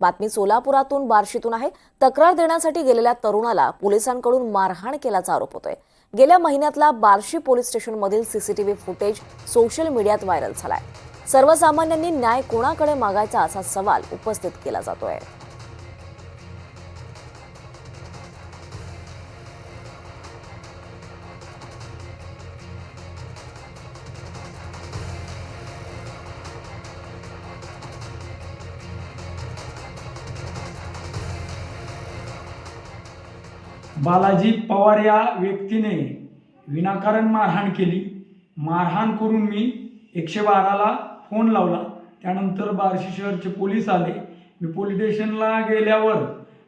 बातमी सोलापुरातून बार्शीतून आहे. तक्रार देण्यासाठी गेलेल्या तरुणाला पोलिसांकडून मारहाण केल्याचा आरोप होतोय. गेल्या महिन्यातला बार्शी पोलीस स्टेशनमधील सीसीटीव्ही फुटेज सोशल मीडियात व्हायरल झालाय. सर्वसामान्यांनी न्याय कोणाकडे मागायचा असा सवाल उपस्थित केला जातोय. बालाजी पवार या व्यक्तीने विनाकारण मारहाण केली. मारहाण करून मी एकशे बाराला फोन लावला. त्यानंतर बार्शी शहरचे पोलीस आले. मी पोलीस स्टेशनला गेल्यावर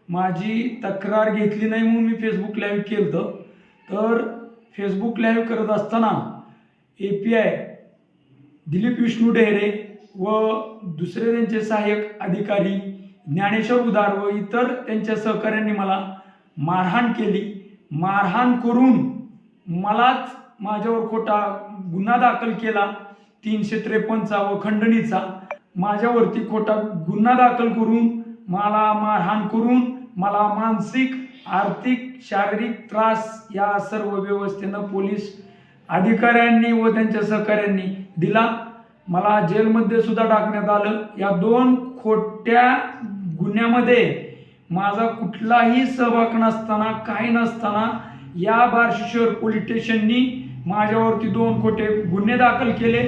माझी तक्रार घेतली नाही म्हणून मी फेसबुक लाईव्ह केलं होतं. तर फेसबुक लाईव्ह करत असताना A P I Dilip Vishnu Dehare व दुसरे त्यांचे सहाय्यक अधिकारी ज्ञानेश्वर उदार व इतर त्यांच्या सहकाऱ्यांनी मला मारहाण केली. मारहाण करून मलाच माझ्यावर खोटा गुन्हा दाखल केला. तीनशे त्रेपन्नचा व खंडणीचा. माझ्यावरती खोटा गुन्हा दाखल करून मला मारहाण करून मला मानसिक आर्थिक शारीरिक त्रास या सर्व व्यवस्थेनं पोलीस अधिकाऱ्यांनी व त्यांच्या सहकाऱ्यांनी दिला. मला जेलमध्ये सुद्धा टाकण्यात आलं. या दोन खोट्या गुन्ह्यामध्ये माझा कुठलाही सहभाग नसताना काही नसताना या बार्शी शहर पोलीस स्टेशननी माझ्यावरती दोन खोटे गुन्हे दाखल केले.